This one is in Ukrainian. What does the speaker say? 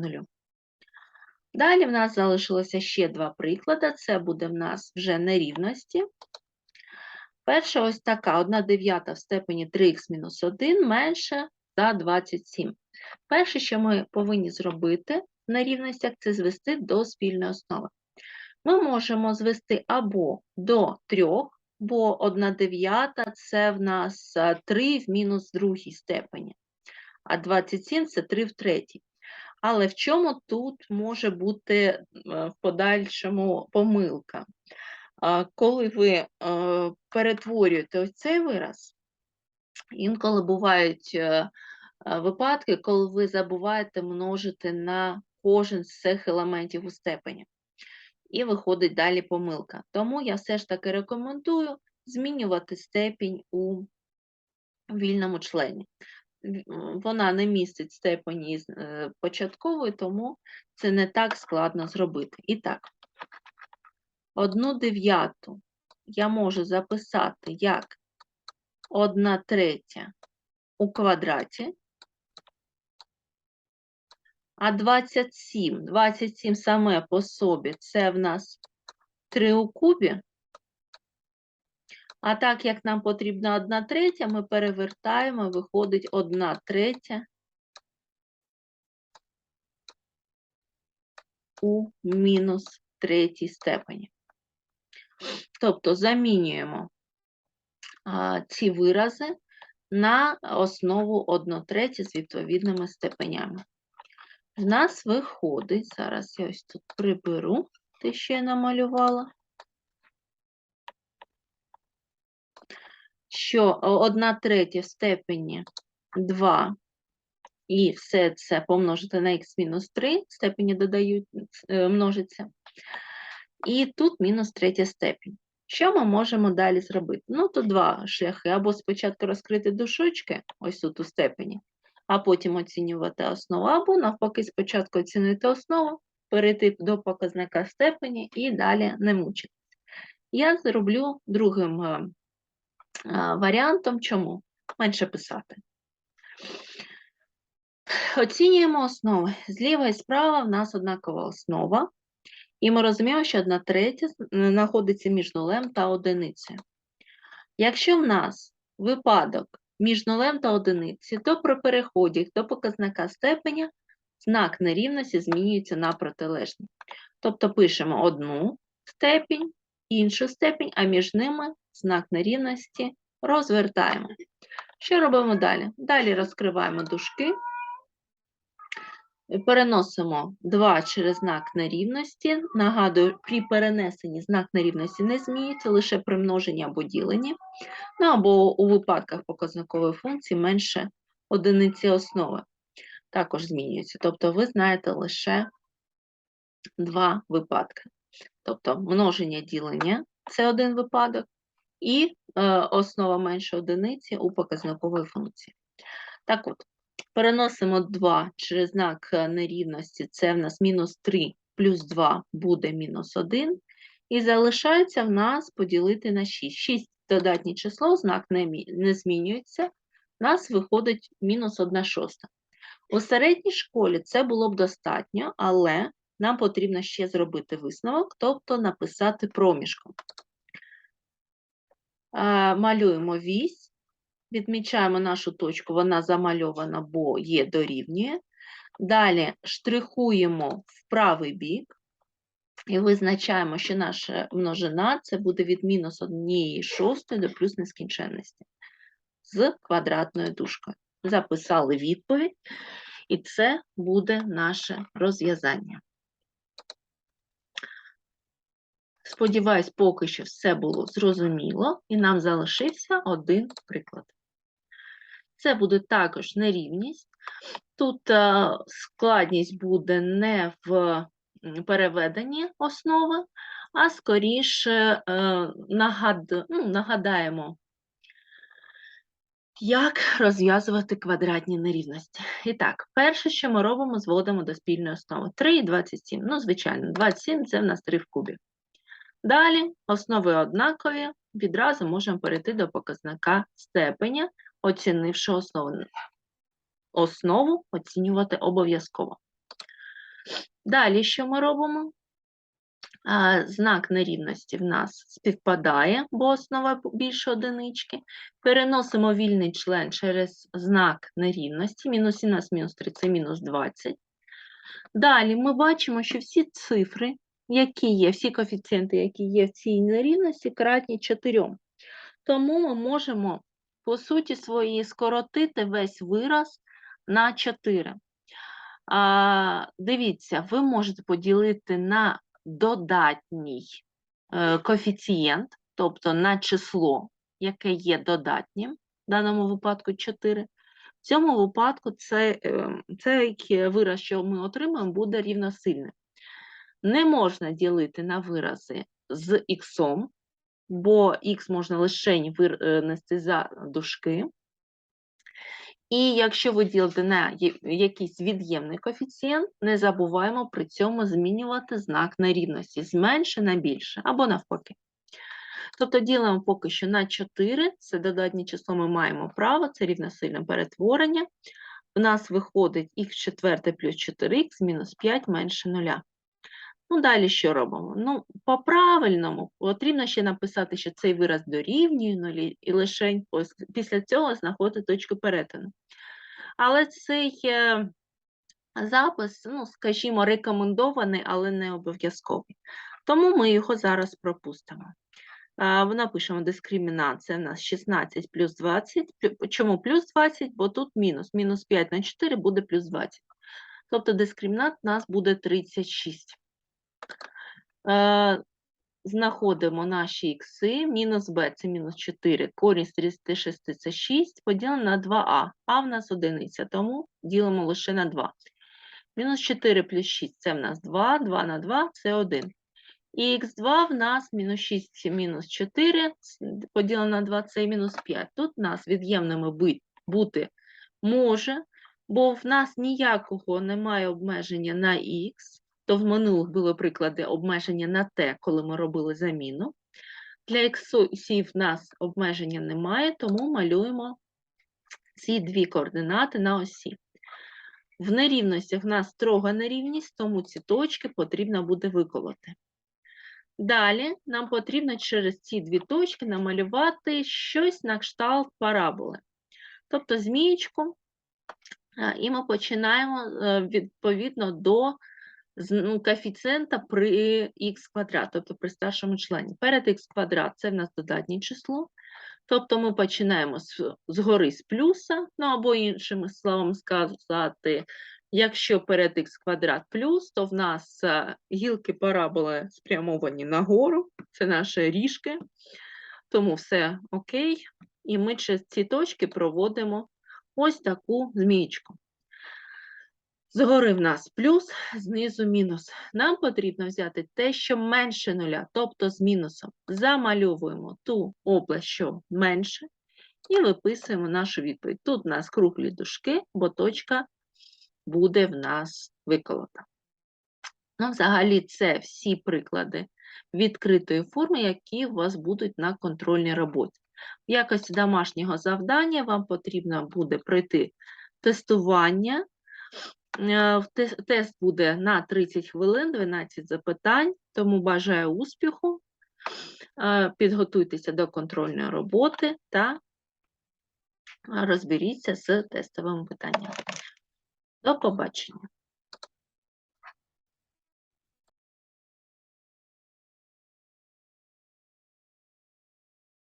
нулю. Далі в нас залишилося ще два приклади. Це буде в нас вже нерівності. Перша ось така, 1 дев'ята в степені 3х мінус 1 менше за 27. Перше, що ми повинні зробити в нерівностях, це звести до спільної основи. Ми можемо звести або до 3, бо 1 дев'ята – це в нас е, 3 в мінус другій степені, а 27 – це 3 в третій. Але в чому тут може бути е, в подальшому помилка? Коли ви е, перетворюєте ось цей вираз, інколи бувають е, випадки, коли ви забуваєте множити на кожен з цих елементів у степені. І виходить далі помилка. Тому я все ж таки рекомендую змінювати степінь у вільному члені. Вона не містить степені е, початкової, тому це не так складно зробити. І так, одну дев'яту я можу записати як 1 третя у квадраті, а 27, 27 саме по собі це в нас 3 у кубі. А так як нам потрібна 1 третя, ми перевертаємо, виходить 1 третя у мінус третій степені. Тобто замінюємо а, ці вирази на основу 1 третя з відповідними степенями. В нас виходить, зараз я ось тут приберу те, що я намалювала, що 1 третя в степені 2 і все це помножити на х мінус 3, степені додають, е, множиться. І тут мінус третя степінь. Що ми можемо далі зробити? Ну, тут два шляхи. Або спочатку розкрити дужочки, ось тут у степені, а потім оцінювати основу, або навпаки, спочатку оцінити основу, перейти до показника степені і далі не мучитися. Я зроблю другим е, е, варіантом. Чому? Менше писати. Оцінюємо основи. Зліва і справа в нас однакова основа. І ми розуміємо, що одна третя знаходиться між нулем та одиницею. Якщо в нас випадок між нулем та одиницею, то при переході до показника степеня знак нерівності змінюється на протилежний. Тобто пишемо одну степінь, іншу степінь, а між ними знак нерівності розвертаємо. Що робимо далі? Далі розкриваємо дужки. Переносимо 2 через знак нерівності. Нагадую, при перенесенні знак нерівності не змінюється, лише при множенні або діленні. Ну або у випадках показникової функції менше одиниці основи також змінюється. Тобто ви знаєте лише два випадки. Тобто множення ділення це один випадок, і е, основа менше одиниці у показникової функції. Так от, переносимо 2 через знак е, нерівності, це в нас мінус 3 плюс 2 буде мінус 1, і залишається в нас поділити на 6. 6 додатнє число, знак не, не змінюється, в нас виходить мінус 1 шоста. У середній школі це було б достатньо, але нам потрібно ще зробити висновок, тобто написати проміжком. Малюємо вісь, відмічаємо нашу точку, вона замальована, бо є дорівнює. Далі штрихуємо в правий бік і визначаємо, що наша множина це буде від мінус 1 шостої до плюс нескінченності з квадратною дужкою. Записали відповідь, і це буде наше розв'язання. Сподіваюсь, поки що все було зрозуміло, і нам залишився один приклад. Це буде також нерівність. Тут е, складність буде не в переведенні основи, а скоріше е, нагад... ну, нагадаємо, як розв'язувати квадратні нерівності. І так, перше, що ми робимо, зводимо до спільної основи. 3 і 27. Ну, звичайно, 27 це в нас 3 в кубі. Далі основи однакові, відразу можемо перейти до показника степеня, оцінивши основу. Основу оцінювати обов'язково. Далі, що ми робимо? Знак нерівності в нас співпадає, бо основа більше одинички. Переносимо вільний член через знак нерівності. Мінус 17, мінус 3 це мінус 20. Далі ми бачимо, що всі цифри, які є, всі коефіцієнти, які є в цій нерівності, кратні 4. Тому ми можемо, по суті своїй, скоротити весь вираз на 4. А, дивіться, ви можете поділити на додатній е, коефіцієнт, тобто на число, яке є додатнім, в даному випадку 4. В цьому випадку це, е, цей вираз, що ми отримаємо, буде рівносильним. Не можна ділити на вирази з х, бо х можна лише винести за дужки. І якщо ви ділите на якийсь від'ємний коефіцієнт, не забуваємо при цьому змінювати знак нерівності з менше на більше, або навпаки. Тобто ділимо поки що на 4, це додатнє число ми маємо право, це рівносильне перетворення. У нас виходить х четверте плюс 4х мінус 5 менше 0. Ну, далі що робимо? Ну, по-правильному потрібно ще написати, що цей вираз дорівнює нулі, і лише після цього знаходити точку перетину. Але цей е, запис, ну, скажімо, рекомендований, але не обов'язковий. Тому ми його зараз пропустимо. В- Напишемо дискримінація у нас 16 плюс 20. Чому плюс 20? Бо тут мінус. Мінус 5 на 4 буде плюс 20. Тобто дискримінант у нас буде 36. Е, Знаходимо наші ікси. Мінус b це мінус 4. Корінь з 36 це 6. Поділено на 2а. А в нас одиниця, тому ділимо лише на 2. Мінус 4 плюс 6 це в нас 2. 2 на 2 це 1. І х2 в нас мінус 6 мінус 4, поділено на 2 це мінус 5. Тут в нас від'ємними бути може, бо в нас ніякого немає обмеження на х, то в минулих були приклади обмеження на t, коли ми робили заміну. Для іксів в нас обмеження немає, тому малюємо ці дві координати на осі. В нерівностях в нас строга нерівність, тому ці точки потрібно буде виколоти. Далі нам потрібно через ці дві точки намалювати щось на кшталт параболи. Тобто змієчку, і ми починаємо е, відповідно до ну, коефіцієнта при х квадрат, тобто при старшому члені. Перед х квадрат це в нас додатнє число. Тобто ми починаємо з, згори з плюса, ну або іншими словами сказати, якщо перед х квадрат плюс, то в нас е, гілки параболи спрямовані нагору, це наші ріжки, тому все окей. І ми через ці точки проводимо ось таку змієчку. Згори в нас плюс, знизу мінус. Нам потрібно взяти те, що менше нуля, тобто з мінусом. Замальовуємо ту область, що менше, і виписуємо нашу відповідь. Тут у нас круглі дужки, бо точка буде в нас виколота. Ну, взагалі, це всі приклади відкритої форми, які у вас будуть на контрольній роботі. В якості домашнього завдання вам потрібно буде пройти тестування. Е, Тест буде на 30 хвилин, 12 запитань, тому бажаю успіху. Е, Підготуйтеся до контрольної роботи та розберіться з тестовими питаннями. До побачення.